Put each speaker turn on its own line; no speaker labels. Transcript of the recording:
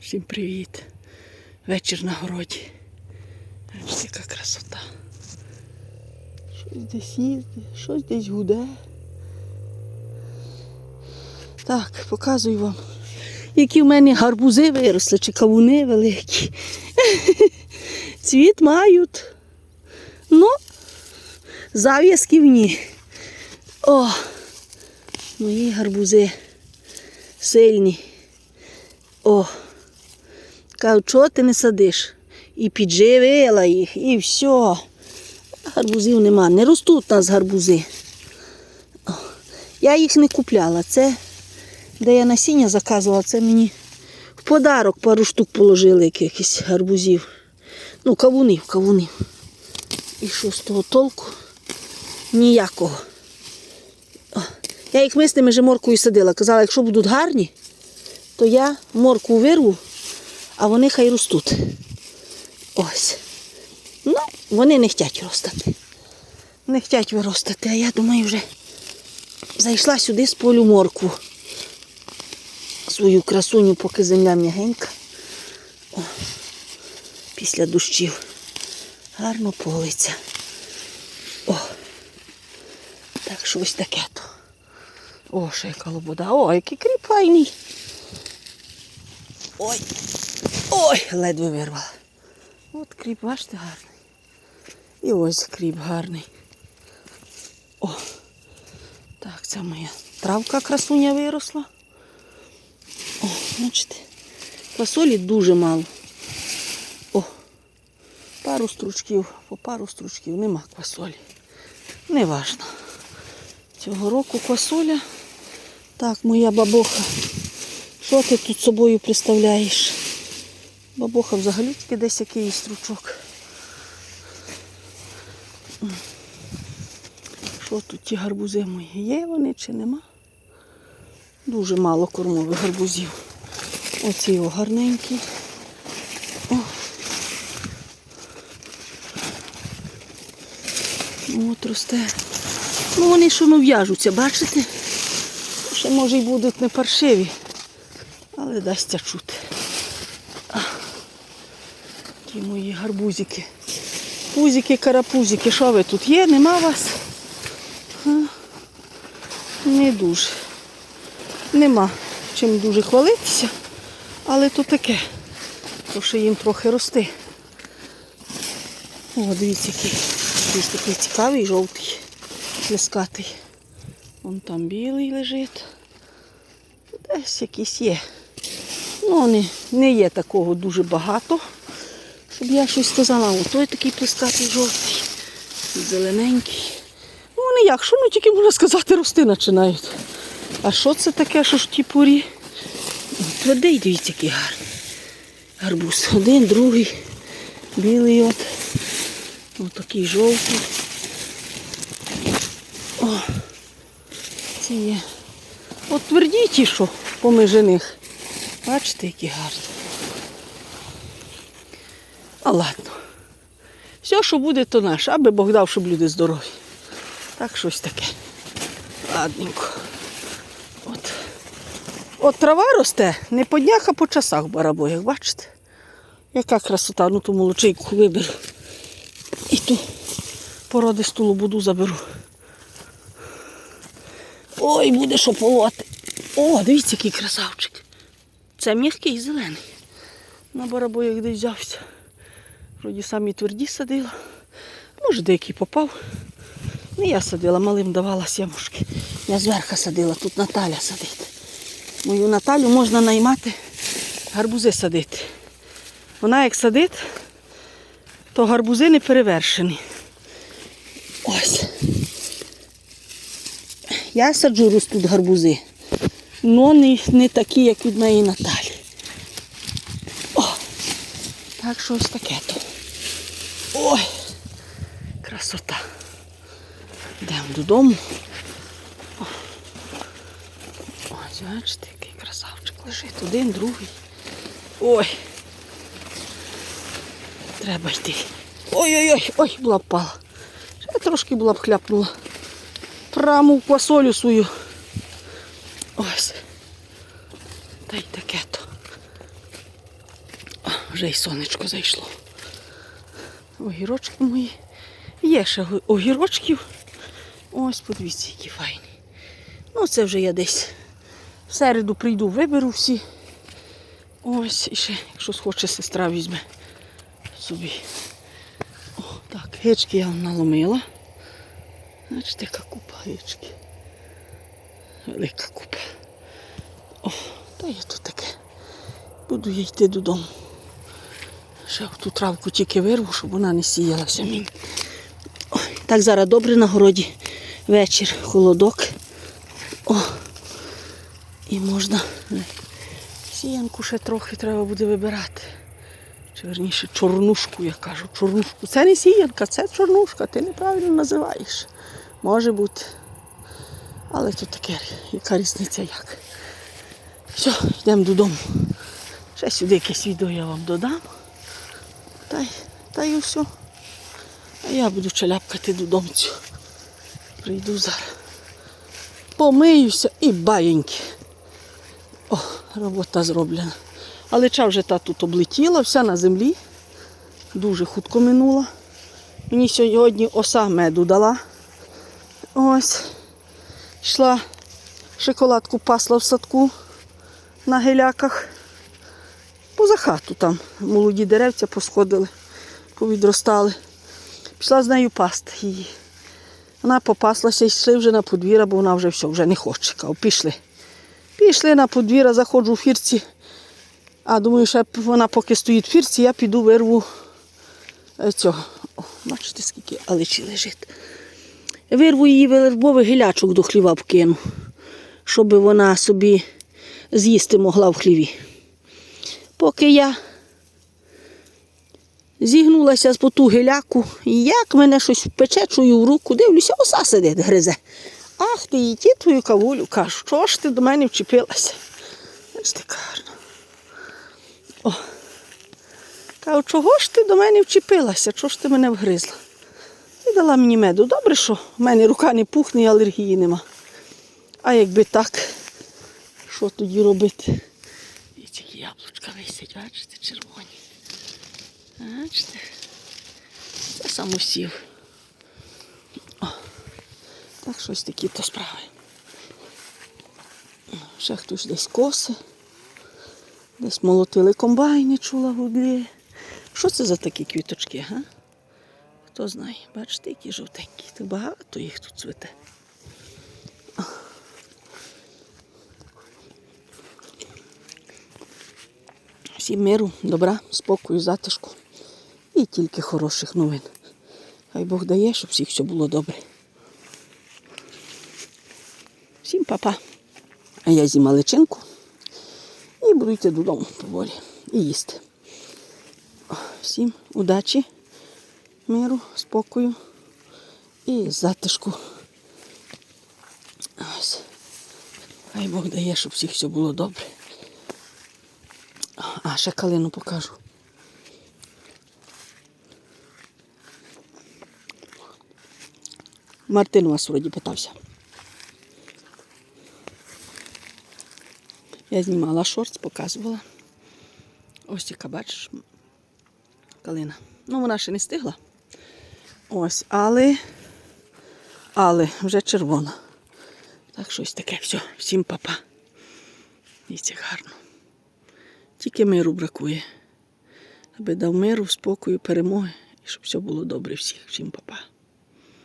Всім привіт. Вечір на городі. Бачите, яка красота. Щось десь їздить, щось десь гуде. Так, показую вам, які в мене гарбузи виросли, чи кавуни великі. Цвіт мають. Ну, зав'язків ні. О, мої гарбузи сильні. О, кажу, чого ти не садиш? І підживила їх, і все. Гарбузів нема. Не ростуть у нас гарбузи. Я їх не купляла. Це, де я насіння заказувала, це мені в подарок пару штук положили якихось гарбузів. Ну, кавунів, кавунів. І що з того толку? Ніякого. Я їх мисними же моркою садила. Казала, якщо будуть гарні, то я морку вирву, а вони хай ростуть. Ось. Ну, вони не хочуть ростати. Не хочуть виростати, а я думаю, вже зайшла сюди з полю моркву. Свою красуню, поки земля м'ягенька. О, після дощів. Гарно политься. О. Так що ось таке то. О, ще яка лобода. О, який кріп файний. Ой. Ой, ледве вирвала. От кріп, бачите, гарний. І ось кріп гарний. О. Так, це моя травка красуня виросла. О, бачите. Фасолі дуже мало. О, пару стручків, по пару стручків нема квасолі. Неважно. Цього року квасоля. Так, моя бабуха. Що ти тут собою представляєш? Бабуха взагалі тільки десь якийсь стручок. Що тут ті гарбузи мої? Є вони чи нема? Дуже мало кормових гарбузів. Оці о гарненькі. О. Ну, От росте. Ну вони що ну в'яжуться, бачите? Ще може й будуть не паршиві, але дасться чути. А. Мої гарбузики. Пузики, карапузики. Що ви тут є? Нема вас? Не дуже. Нема чим дуже хвалитися, але то таке. То що їм трохи рости. О, дивіться, який Ось такий цікавий, жовтий, плескатий. Вон там білий лежить. Десь якийсь є. Ну, не, не є такого дуже багато, щоб я щось сказала. О, той такий плескатий жовтий, зелененький. Ну, вони як, що ну тільки можна сказати, рости починають. А що це таке, що ж ті порі? Твердий, дивіться, який гарний. Гарбуз. Один, другий, білий от. Ось такий жовтий. О, ці є. От тверді ті, що поміж. Бачите, які гарні. А ладно. Все, що буде, то наше, аби Бог дав, щоб люди здорові. Так щось таке. Ладненько. От. От трава росте не по днях, а по часах барабоях, бачите? Яка красота, ну ту молочейку виберу. І ту породисту лобуду заберу. Ой, буде що полоти. О, дивіться, який красавчик. Це м'який зелений. На барабоях десь взявся. Вроді самі тверді садила. Може, деякий попав. Не я садила, малим давала сімушки. Я зверху садила, тут Наталя садить. Мою Наталю можна наймати гарбузи садити. Вона як садить, то гарбузи не перевершені. Ось. Я саджу ростуть гарбузи. але не, не такі, як від моєї Наталі. О! Так що ось таке то. Ой! Красота. Йдемо додому. Ось, бачите, який красавчик лежить. Один, другий. Ой. Треба йти. Ой-ой-ой, ой, була б пала. Ще трошки була б хляпнула. Прямо в квасолю свою. Ось. Та й таке то. Вже й сонечко зайшло. Огірочки мої. Є ще огірочків. Ось, подивіться, які файні. Ну, це вже я десь в середу прийду, виберу всі. Ось, і ще, якщо схоче, сестра візьме собі. О, так, гички я наломила. Бачите, яка купа гички. Велика купа. О, та є тут таке. Буду я йти додому. Ще ту травку тільки вирву, щоб вона не сіялася. Ой, так зараз добре на городі. Вечір, холодок. О, і можна. Сіянку ще трохи треба буде вибирати. Чи верніше чорнушку, я кажу, чорнушку. Це не сіянка, це чорнушка, ти неправильно називаєш. Може бути. Але тут таке, яка різниця як. Все, йдемо додому. Ще сюди якесь відео я вам додам. Та та й все. А я буду чаляпкати додомцю. Прийду зараз. Помиюся і баєньки. О, робота зроблена. Але ча вже та тут облетіла, вся на землі. Дуже хутко минула. Мені сьогодні оса меду дала. Ось. Йшла шоколадку пасла в садку на геляках. Поза хату там молоді деревця посходили, повідростали. Пішла з нею пасти її. Вона попаслася і йшли вже на подвір'я, бо вона вже все, вже не хоче. Кажу, пішли. Пішли на подвір'я, заходжу в фірці. А думаю, що вона поки стоїть в фірці, я піду вирву е, цього. О, бачите, скільки аличі лежить. Вирву її вербовий гілячок до хліва вкину, щоб вона собі з'їсти могла в хліві. Поки я зігнулася з поту гіляку, як мене щось пече, чую в руку, дивлюся, оса сидить, гризе. Ах ти її твою кавулю, кажу, що ж ти до мене вчепилася? Ось ти гарно. О. Кажу, чого ж ти до мене вчепилася? Чого ж ти мене вгризла? І дала мені меду. Добре, що в мене рука не пухне і алергії нема. А якби так, що тоді робити? Яблучка висять, бачите, червоні. Бачите? Це самосів. О, так щось такі то справи. Ще хтось десь коси. Десь молотили комбайни, чула гудлі. Що це за такі квіточки, га? Хто знає, бачите, які жовтенькі. Багато їх тут цвіте. Всім миру, добра, спокою, затишку і тільки хороших новин. Хай Бог дає, щоб всіх все було добре. Всім па-па. А я з'їм личинку і буду йти додому поволі і їсти. Всім удачі, миру, спокою і затишку. Ось. Хай Бог дає, щоб всіх все було добре. А, ще калину покажу. Мартин у вас вроді питався. Я знімала шорт, показувала. Ось яка, бачиш, калина. Ну, вона ще не стигла. Ось, але, але вже червона. Так щось таке. Все, всім папа. І це гарно. Тільки миру бракує. Аби дав миру, спокою, перемоги, і щоб все було добре всіх. Всім папа.